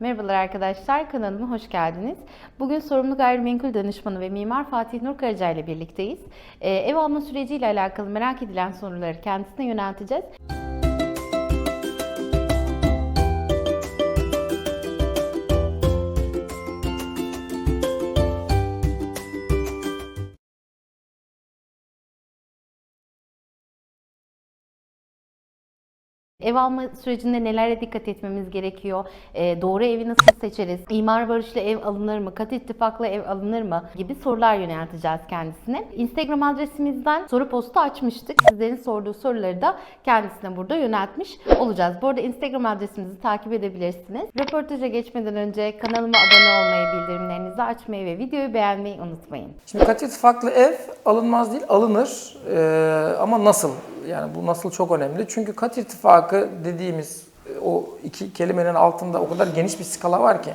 Merhabalar arkadaşlar, kanalıma hoş geldiniz. Bugün sorumlu gayrimenkul danışmanı ve mimar Fatih Nur Karaca ile birlikteyiz. Ee, ev alma süreciyle alakalı merak edilen soruları kendisine yönelteceğiz. Ev alma sürecinde nelere dikkat etmemiz gerekiyor? Ee, doğru evi nasıl seçeriz? İmar barışlı ev alınır mı? Kat ittifaklı ev alınır mı? Gibi sorular yönelteceğiz kendisine. Instagram adresimizden soru postu açmıştık. Sizlerin sorduğu soruları da kendisine burada yöneltmiş olacağız. Bu arada Instagram adresimizi takip edebilirsiniz. Röportaja geçmeden önce kanalıma abone olmayı, bildirimlerinizi açmayı ve videoyu beğenmeyi unutmayın. Şimdi kat ittifaklı ev alınmaz değil, alınır. Ee, ama nasıl? Yani bu nasıl çok önemli. Çünkü kat ittifakı dediğimiz e, o iki kelimenin altında o kadar geniş bir skala var ki.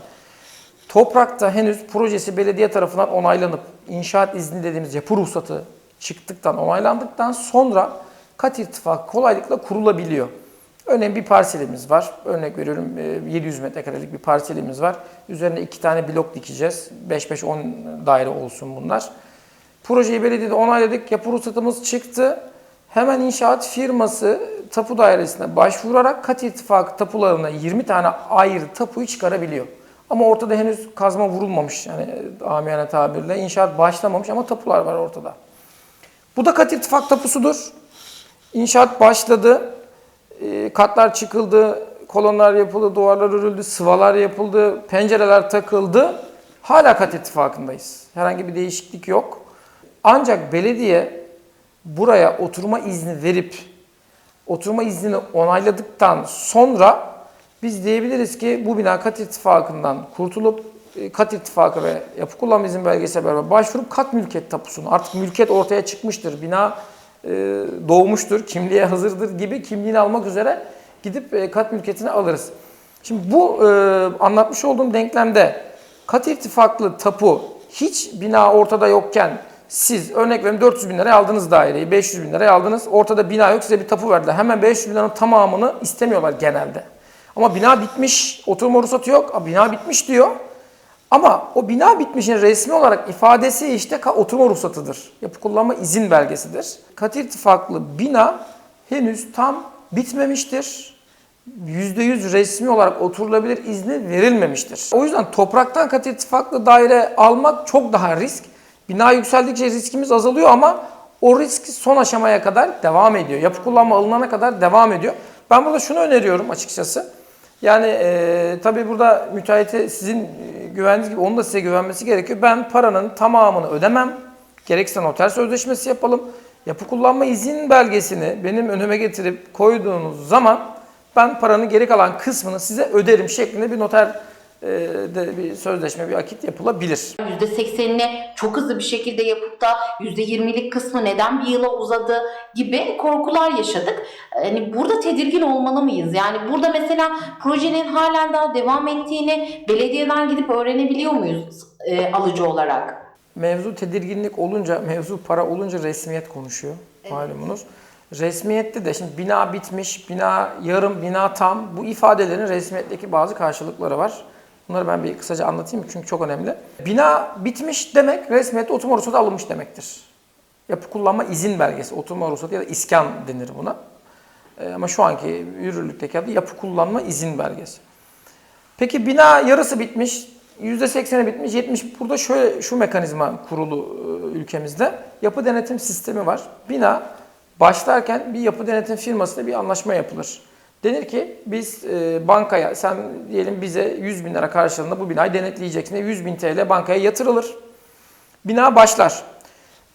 Toprakta henüz projesi belediye tarafından onaylanıp inşaat izni dediğimiz yapı ruhsatı çıktıktan, onaylandıktan sonra kat ittifakı kolaylıkla kurulabiliyor. Örneğin bir parselimiz var. Örnek veriyorum e, 700 metrekarelik bir parselimiz var. Üzerine iki tane blok dikeceğiz. 5-5-10 daire olsun bunlar. Projeyi belediyede onayladık. Yapı ruhsatımız çıktı. Hemen inşaat firması tapu dairesine başvurarak kat ittifakı tapularına 20 tane ayrı tapuyu çıkarabiliyor. Ama ortada henüz kazma vurulmamış. Yani amiyane tabirle inşaat başlamamış ama tapular var ortada. Bu da kat ittifak tapusudur. İnşaat başladı. E, Katlar çıkıldı, kolonlar yapıldı, duvarlar örüldü, sıvalar yapıldı, pencereler takıldı. Hala kat ittifakındayız. Herhangi bir değişiklik yok. Ancak belediye buraya oturma izni verip oturma iznini onayladıktan sonra biz diyebiliriz ki bu bina kat ittifakından kurtulup e, kat ittifakı ve yapı kullanma izin belgesiyle beraber başvurup kat mülkiyet tapusunu artık mülkiyet ortaya çıkmıştır. Bina doğmuştur, kimliğe hazırdır gibi kimliğini almak üzere gidip e, kat mülkiyetini alırız. Şimdi bu e, anlatmış olduğum denklemde kat ittifaklı tapu hiç bina ortada yokken siz örnek verin 400 bin liraya aldınız daireyi, 500 bin liraya aldınız. Ortada bina yok size bir tapu verdiler. Hemen 500 bin liranın tamamını istemiyorlar genelde. Ama bina bitmiş, oturma ruhsatı yok. Bina bitmiş diyor. Ama o bina bitmişin resmi olarak ifadesi işte oturma ruhsatıdır. Yapı kullanma izin belgesidir. Kat irtifaklı bina henüz tam bitmemiştir. %100 resmi olarak oturulabilir izni verilmemiştir. O yüzden topraktan kat irtifaklı daire almak çok daha risk. Bina yükseldikçe riskimiz azalıyor ama o risk son aşamaya kadar devam ediyor. Yapı kullanma alınana kadar devam ediyor. Ben burada şunu öneriyorum açıkçası. Yani e, tabii burada müteahhite sizin e, güvendiğiniz gibi onun da size güvenmesi gerekiyor. Ben paranın tamamını ödemem. Gerekirse noter sözleşmesi yapalım. Yapı kullanma izin belgesini benim önüme getirip koyduğunuz zaman ben paranın geri kalan kısmını size öderim şeklinde bir noter de bir sözleşme, bir akit yapılabilir. %80'ini çok hızlı bir şekilde yapıp da %20'lik kısmı neden bir yıla uzadı gibi korkular yaşadık. Hani burada tedirgin olmalı mıyız? Yani burada mesela projenin halen daha devam ettiğini belediyeden gidip öğrenebiliyor muyuz e, alıcı olarak? Mevzu tedirginlik olunca, mevzu para olunca resmiyet konuşuyor malumunuz. Resmiyette de şimdi bina bitmiş, bina yarım, bina tam bu ifadelerin resmiyetteki bazı karşılıkları var. Bunları ben bir kısaca anlatayım çünkü çok önemli. Bina bitmiş demek resmiyette oturma ruhsatı alınmış demektir. Yapı kullanma izin belgesi, oturma ruhsatı ya da iskan denir buna. Ee, ama şu anki yürürlükteki adı yapı kullanma izin belgesi. Peki bina yarısı bitmiş, %80'i bitmiş, 70 burada şöyle şu mekanizma kurulu e, ülkemizde. Yapı denetim sistemi var. Bina başlarken bir yapı denetim firmasıyla bir anlaşma yapılır. Denir ki biz e, bankaya sen diyelim bize 100 bin lira karşılığında bu binayı denetleyeceksin. 100 bin TL bankaya yatırılır. Bina başlar.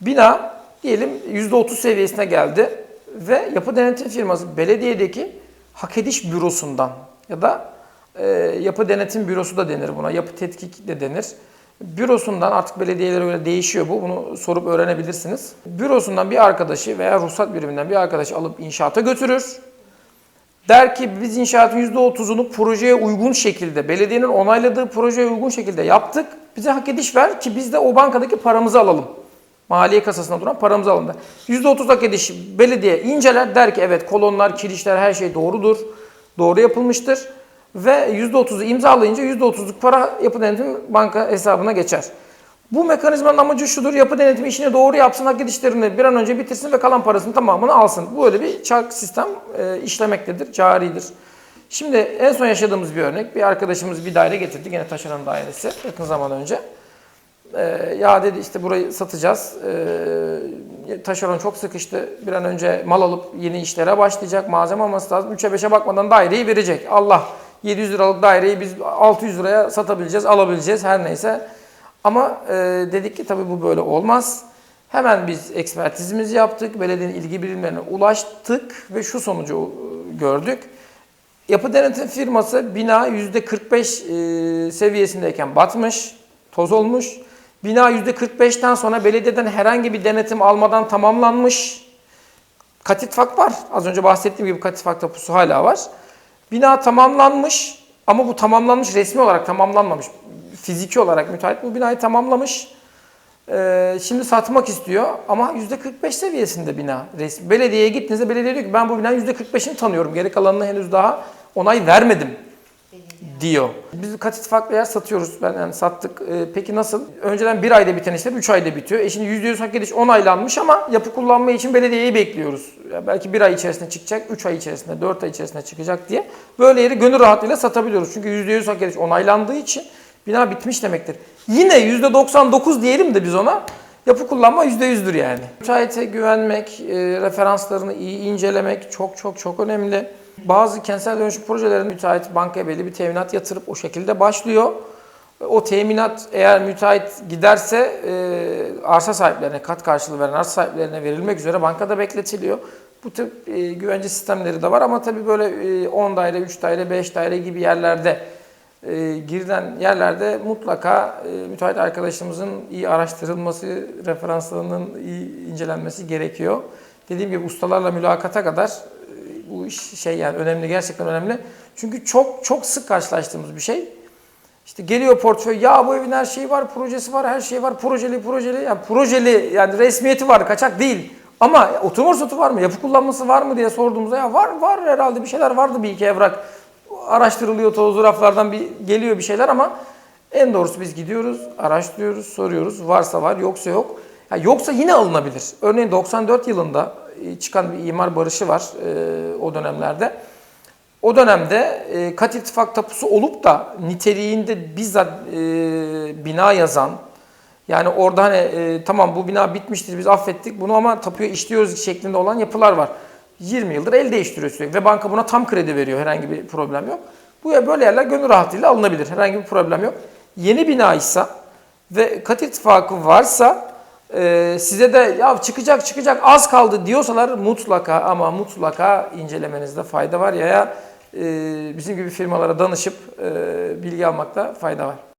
Bina diyelim %30 seviyesine geldi ve yapı denetim firması belediyedeki hak ediş bürosundan ya da e, yapı denetim bürosu da denir buna, yapı tetkik de denir. Bürosundan artık belediyelere göre değişiyor bu. Bunu sorup öğrenebilirsiniz. Bürosundan bir arkadaşı veya ruhsat biriminden bir arkadaşı alıp inşaata götürür. Der ki biz inşaatın %30'unu projeye uygun şekilde, belediyenin onayladığı projeye uygun şekilde yaptık. Bize hak ediş ver ki biz de o bankadaki paramızı alalım. Maliye kasasına duran paramızı alın der. %30 hak ediş belediye inceler der ki evet kolonlar, kirişler her şey doğrudur. Doğru yapılmıştır. ve %30'u imzalayınca %30'luk para yapı denetim banka hesabına geçer. Bu mekanizmanın amacı şudur, yapı denetimi işini doğru yapsın, hak edişlerini bir an önce bitirsin ve kalan parasının tamamını alsın. Böyle bir çark sistem e, işlemektedir, caridir. Şimdi en son yaşadığımız bir örnek, bir arkadaşımız bir daire getirdi, yine taşeron dairesi yakın zaman önce. Ee, ya dedi işte burayı satacağız. Ee, taşeron çok sıkıştı. Bir an önce mal alıp yeni işlere başlayacak. Malzeme alması lazım. 3'e 5'e bakmadan daireyi verecek. Allah 700 liralık daireyi biz 600 liraya satabileceğiz, alabileceğiz her neyse. Ama e, dedik ki tabii bu böyle olmaz. Hemen biz ekspertizimizi yaptık. Belediyenin ilgi birimlerine ulaştık ve şu sonucu e, gördük. Yapı denetim firması bina %45 e, seviyesindeyken batmış, toz olmuş. Bina %45'ten sonra belediyeden herhangi bir denetim almadan tamamlanmış. Katifak var. Az önce bahsettiğim gibi katifak tapusu hala var. Bina tamamlanmış ama bu tamamlanmış resmi olarak tamamlanmamış. Fiziki olarak müteahhit bu binayı tamamlamış. Ee, şimdi satmak istiyor ama %45 seviyesinde bina. Resmi. Belediyeye gittiğinizde belediye diyor ki ben bu binanın %45'ini tanıyorum. Geri kalanını henüz daha onay vermedim diyor. Biz kat ittifaklı yer satıyoruz. Ben yani sattık. Ee, peki nasıl? Önceden bir ayda biten işler 3 ayda bitiyor. E şimdi %100 hak ediş onaylanmış ama yapı kullanma için belediyeyi bekliyoruz. Ya belki bir ay içerisinde çıkacak, 3 ay içerisinde, 4 ay içerisinde çıkacak diye. Böyle yeri gönül rahatlığıyla satabiliyoruz. Çünkü %100 hak ediş onaylandığı için bina bitmiş demektir. Yine %99 diyelim de biz ona. Yapı kullanma %100'dür yani. Müteahhite güvenmek, e, referanslarını iyi incelemek çok çok çok önemli. Bazı kentsel dönüşüm projelerinde müteahhit bankaya belli bir teminat yatırıp o şekilde başlıyor. O teminat eğer müteahhit giderse e, arsa sahiplerine, kat karşılığı veren arsa sahiplerine verilmek üzere bankada bekletiliyor. Bu tip e, güvence sistemleri de var ama tabii böyle e, 10 daire, 3 daire, 5 daire gibi yerlerde e, girilen yerlerde mutlaka e, müteahhit arkadaşımızın iyi araştırılması, referanslarının iyi incelenmesi gerekiyor. Dediğim gibi ustalarla mülakata kadar e, bu iş şey yani önemli, gerçekten önemli. Çünkü çok çok sık karşılaştığımız bir şey. İşte geliyor portföy, ya bu evin her şeyi var, projesi var, her şeyi var, projeli projeli. Yani projeli yani resmiyeti var, kaçak değil. Ama oturma ruhsatı var mı, yapı kullanması var mı diye sorduğumuzda ya var var herhalde bir şeyler vardı bir iki evrak. Araştırılıyor tozlu raflardan bir geliyor bir şeyler ama en doğrusu biz gidiyoruz, araştırıyoruz, soruyoruz. Varsa var, yoksa yok. Ya yoksa yine alınabilir. Örneğin 94 yılında e, çıkan bir imar barışı var e, o dönemlerde. O dönemde e, kat ittifak tapusu olup da niteliğinde bizzat e, bina yazan, yani orada hani e, tamam bu bina bitmiştir biz affettik bunu ama tapuya işliyoruz şeklinde olan yapılar var. 20 yıldır el değiştiriyor sürekli ve banka buna tam kredi veriyor herhangi bir problem yok. Bu ya böyle yerler gönül rahatlığıyla alınabilir herhangi bir problem yok. Yeni bina ise ve kat ittifakı varsa e, size de ya çıkacak çıkacak az kaldı diyorsalar mutlaka ama mutlaka incelemenizde fayda var ya ya e, bizim gibi firmalara danışıp e, bilgi almakta fayda var.